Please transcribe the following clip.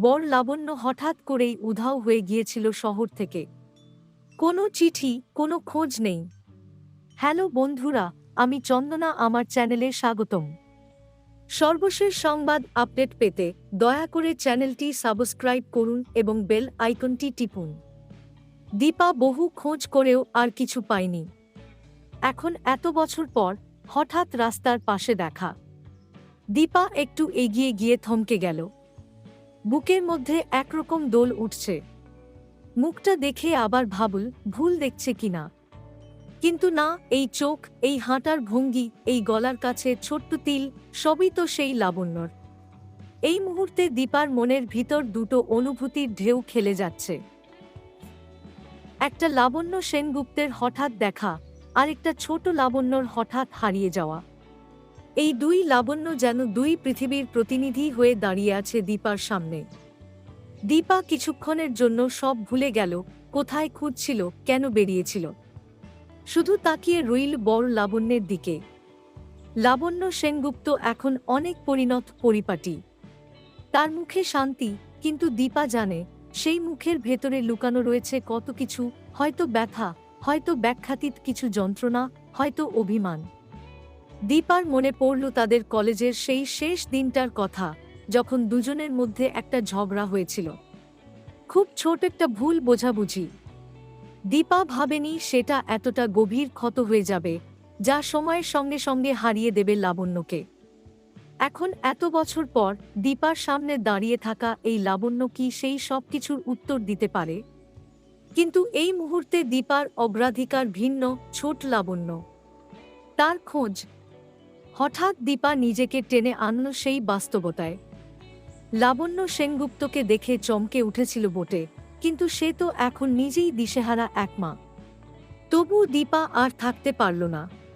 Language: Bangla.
বর লাবণ্য হঠাৎ করেই উধাও হয়ে গিয়েছিল শহর থেকে। কোনো চিঠি, কোনো খোঁজ নেই। হ্যালো বন্ধুরা, আমি চন্দনা, আমার চ্যানেলে স্বাগতম। সর্বশেষ সংবাদ আপডেট পেতে দয়া করে চ্যানেলটি সাবস্ক্রাইব করুন এবং বেল আইকনটি টিপুন। দীপা বহু খোঁজ করেও আর কিছু পায়নি। এখন এত বছর পর হঠাৎ রাস্তার পাশে দেখা। দীপা একটু এগিয়ে গিয়ে থমকে গেল। বুকের মধ্যে একরকম দোল উঠছে। মুখটা দেখে আবার ভাবুল, ভুল দেখছে কিনা কিন্তু না, এই চোখ, এই হাঁটার ভঙ্গি, এই গলার কাছে ছোট্ট তিল, সবই তো সেই লাবণ্যর। এই মুহূর্তে দীপার মনের ভিতর দুটো অনুভূতির ঢেউ খেলে যাচ্ছে। একটা লাবণ্য সেনগুপ্তের হঠাৎ দেখা, আরেকটা ছোট লাবণ্যর হঠাৎ হারিয়ে যাওয়া। এই দুই লাবণ্য যেন দুই পৃথিবীর প্রতিনিধি হয়ে দাঁড়িয়ে আছে দীপার সামনে। দীপা কিছুক্ষণের জন্য সব ভুলে গেল, কোথায় খুঁজছিল, কেন বেরিয়েছিল। শুধু তাকিয়ে রইল বড় লাবণ্যের দিকে। লাবণ্য সেনগুপ্ত এখন অনেক পরিণত পরিপাটি। তার মুখে শান্তি, কিন্তু দীপা জানে, সেই মুখের ভেতরে লুকানো রয়েছে কত কিছু, হয়তো ব্যথা, হয়তো ব্যাখ্যাতীত কিছু যন্ত্রণা, হয়তো অভিমান। দীপার মনে পড়ল তাদের কলেজের সেই শেষ দিনটার কথা, যখন দুজনের মধ্যে একটা ঝগড়া হয়েছিল। খুব ছোট একটা ভুল বোঝাবুঝি। দীপা ভাবেনি সেটা এতটা গভীর ক্ষত হয়ে যাবে, যা সময়ের সঙ্গে সঙ্গে হারিয়ে দেবে লাবণ্যকে। এখন এত বছর পর দীপার সামনে দাঁড়িয়ে থাকা এই লাবণ্য কি সেই সব কিছুর উত্তর দিতে পারে? কিন্তু এই মুহূর্তে দীপার অগ্রাধিকার ভিন্ন, ছোট লাবণ্য। তার খোঁজ হঠাৎ দীপা নিজেকে টেনে আনল সেই বাস্তবতায়। লাবণ্য সেনগুপ্তকে দেখে চমকে উঠেছিল বটে, কিন্তু সে তো এখন নিজেই দিশেহারা এক মা। তবু দীপা আর থাকতে পারল না।